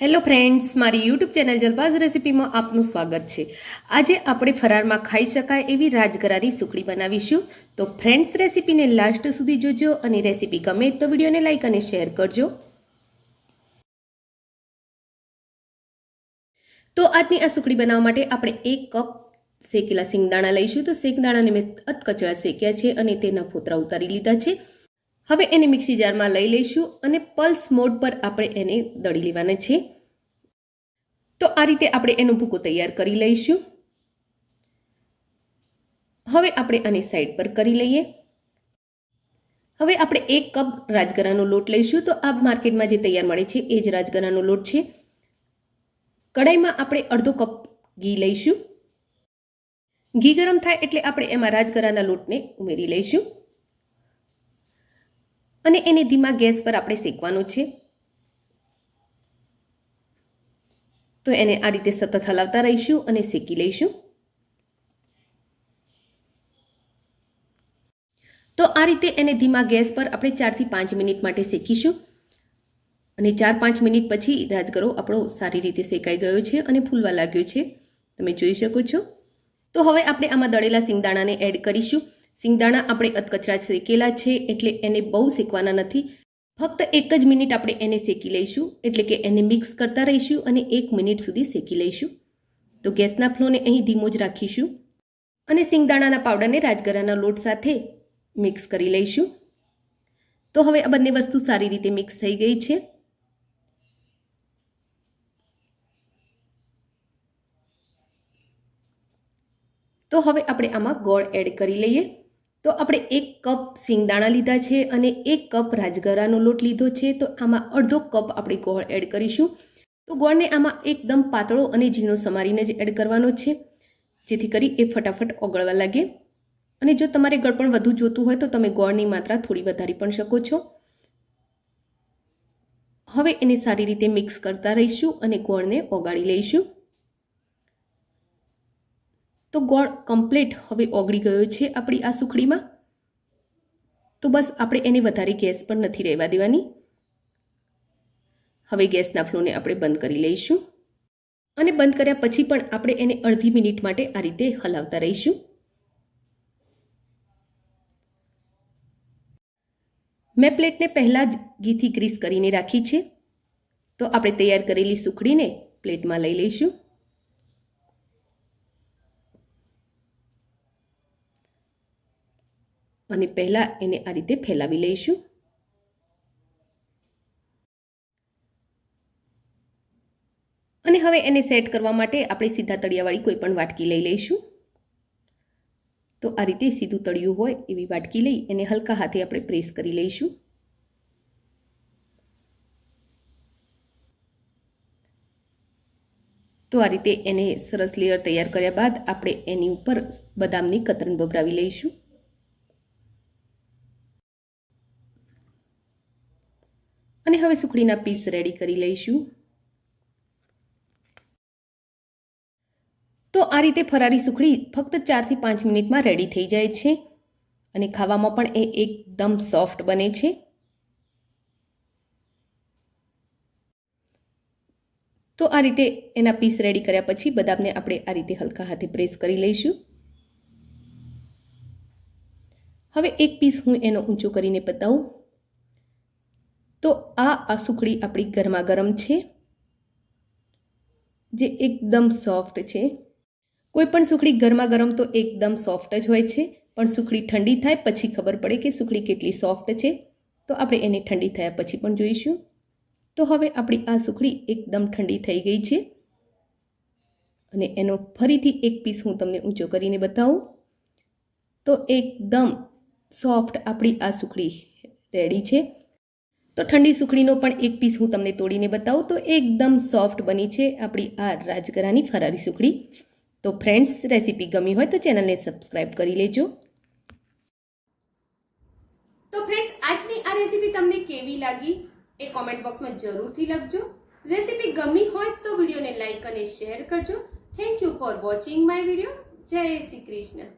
Hello friends મારી YouTube channel જલબાઝ રેસિપીમાં આપનું સ્વાગત છે. આજે આપણે ફરારમાં ખાઈ શકાય એવી રાજગરાની સુખડી બનાવીશું. તો ફ્રેન્ડ્સ રેસીપીને લાસ્ટ સુધી જોજો અને રેસીપી ગમે તો વિડીયોને લાઈક અને શેર કરજો. તો આજની આ સુખડી બનાવવા માટે આપણે એક કપ શેકેલા સિંગદાણા લઈશું. તો સિંગદાણાને મેં અધકચરા શેક્યા છે અને તેના ફોતરા ઉતારી લીધા છે. હવે એને મિક્સી જારમાં લઈ લઈશું અને પલ્સ મોડ પર આપણે એને દળી લેવાના છે. તો આ રીતે આપણે એનો ભૂકો તૈયાર કરી લઈશું. હવે આપણે આને સાઈડ પર કરી લઈએ. હવે આપણે એક કપ રાજગરાનો લોટ લઈશું. તો આ માર્કેટમાં જે તૈયાર મળે છે એ જ રાજગરાનો લોટ છે. કડાઈમાં આપણે અડધો કપ ઘી લઈશું. ઘી ગરમ થાય એટલે આપણે એમાં રાજગરાના લોટને ઉમેરી લઈશું. અને એને ધીમા ગેસ પર આપણે શેકવાનું છે. તો એને આ રીતે સતત હલાવતા રહીશું અને શેકી લઈશું. તો આ રીતે એને ધીમા ગેસ પર આપણે ચારથી પાંચ મિનિટ માટે શેકીશું. અને ચાર પાંચ મિનિટ પછી રાજગરો આપણો સારી રીતે શેકાઈ ગયો છે અને ફૂલવા લાગ્યો છે. તમે જોઈ શકો છો. તો હવે આપણે આમાં દળેલા સિંગદાણાને એડ કરીશું. સિંગદાણા આપણે અધકચરા શેકેલા છે એટલે એને બહુ શેકવાના નથી. ફક્ત એક જ મિનિટ આપણે એને શેકી લઈશું, એટલે કે એને મિક્સ કરતા રહીશું અને એક મિનિટ સુધી શેકી લઈશું. તો ગેસના ફ્લોને અહીં ધીમો જ રાખીશું અને સિંગદાણાના પાવડરને રાજગરાના લોટ સાથે મિક્સ કરી લઈશું. તો હવે આ બંને વસ્તુ સારી રીતે મિક્સ થઈ ગઈ છે. તો હવે આપણે આમાં ગોળ એડ કરી લઈએ. તો આપણે એક કપ સિંગદાણા લીધા છે અને એક કપ રાજગરાનો લોટ લીધો છે. તો આમાં અડધો કપ આપણે ગોળ એડ કરીશું. તો ગોળને આમાં એકદમ પાતળો અને ઝીણો સમારીને જ એડ કરવાનો છે. જેથી કરી એ ફટાફટ ઓગળવા લાગે. અને જો તમારે ગળપણ વધુ જોતું હોય તો તમે ગોળની માત્રા થોડી વધારી પણ શકો છો. હવે એને સારી રીતે મિક્સ કરતા રહીશું અને ગોળને ઓગાળી લઈશું. તો ગોળ કમ્પ્લીટ હવે ઓગળી ગયો છે આપણી આ સુખડીમાં. તો બસ આપણે એને વધારે ગેસ પર નથી રહેવા દેવાની. હવે ગેસના ફ્લોને આપણે બંધ કરી લઈશું. અને બંધ કર્યા પછી પણ આપણે એને અડધી મિનિટ માટે આ રીતે હલાવતા રહીશું. મેં પ્લેટને પહેલાં જ ઘીથી ગ્રીસ કરીને રાખી છે. તો આપણે તૈયાર કરેલી સુખડીને પ્લેટમાં લઈ લઈશું. અને પહેલાં એને આ રીતે ફેલાવી લઈશું. અને હવે એને સેટ કરવા માટે આપણે સીધા તળિયાવાળી કોઈ પણ વાટકી લઈ લઈશું. તો આ રીતે સીધું તળિયું હોય એવી વાટકી લઈ એને હલકા હાથે આપણે પ્રેસ કરી લઈશું. તો આ રીતે એને સરસ લેયર તૈયાર કર્યા બાદ આપણે એની ઉપર બદામની કતરણ ભભરાવી લઈશું. અને હવે સુખડીના પીસ રેડી કરી લઈશું. તો આ રીતે ફરારી સુખડી ફક્ત ચારથી પાંચ મિનિટમાં રેડી થઈ જાય છે. અને ખાવામાં પણ એ એકદમ સોફ્ટ બને છે. તો આ રીતે એના પીસ રેડી કર્યા પછી બદામને આપણે આ રીતે હલકા હાથે પ્રેસ કરી લઈશું. હવે એક પીસ હું એનો ઊંચો કરીને બતાવું તો આ આ સુખડી આપણી ગરમા ગરમ છે, જે એકદમ સોફ્ટ છે. કોઈ પણ સુખડી ગરમા ગરમ તો એકદમ સોફ્ટ જ હોય છે, પણ સુખડી ઠંડી થાય પછી ખબર પડે કે સુખડી કેટલી સોફ્ટ છે. તો આપણે એને ઠંડી થયા પછી પણ જોઈશું. તો હવે આપણી આ સુખડી એકદમ ઠંડી થઈ ગઈ છે. અને એનો ફરીથી એક પીસ હું તમને ઊંચો કરીને બતાવું. તો એકદમ સોફ્ટ આપણી આ સુખડી રેડી છે. તો ઠંડી સુખડીનો પણ એક પીસ હું તમને તોડીને બતાવું. તો એકદમ સોફ્ટ બની છે આપણી આ રાજગરાની ફરારી સુખડી. તો ફ્રેન્ડ્સ, રેસીપી ગમી હોય તો ચેનલને સબસ્ક્રાઈબ કરી લેજો. તો ફ્રેન્ડ્સ, આજની આ રેસીપી તમને કેવી લાગી એ કોમેન્ટ બોક્સમાં જરૂરથી લખજો. રેસીપી ગમી હોય તો વિડીયોને લાઇક અને શેર કરજો. Thank you for watching my video જય શ્રી કૃષ્ણ.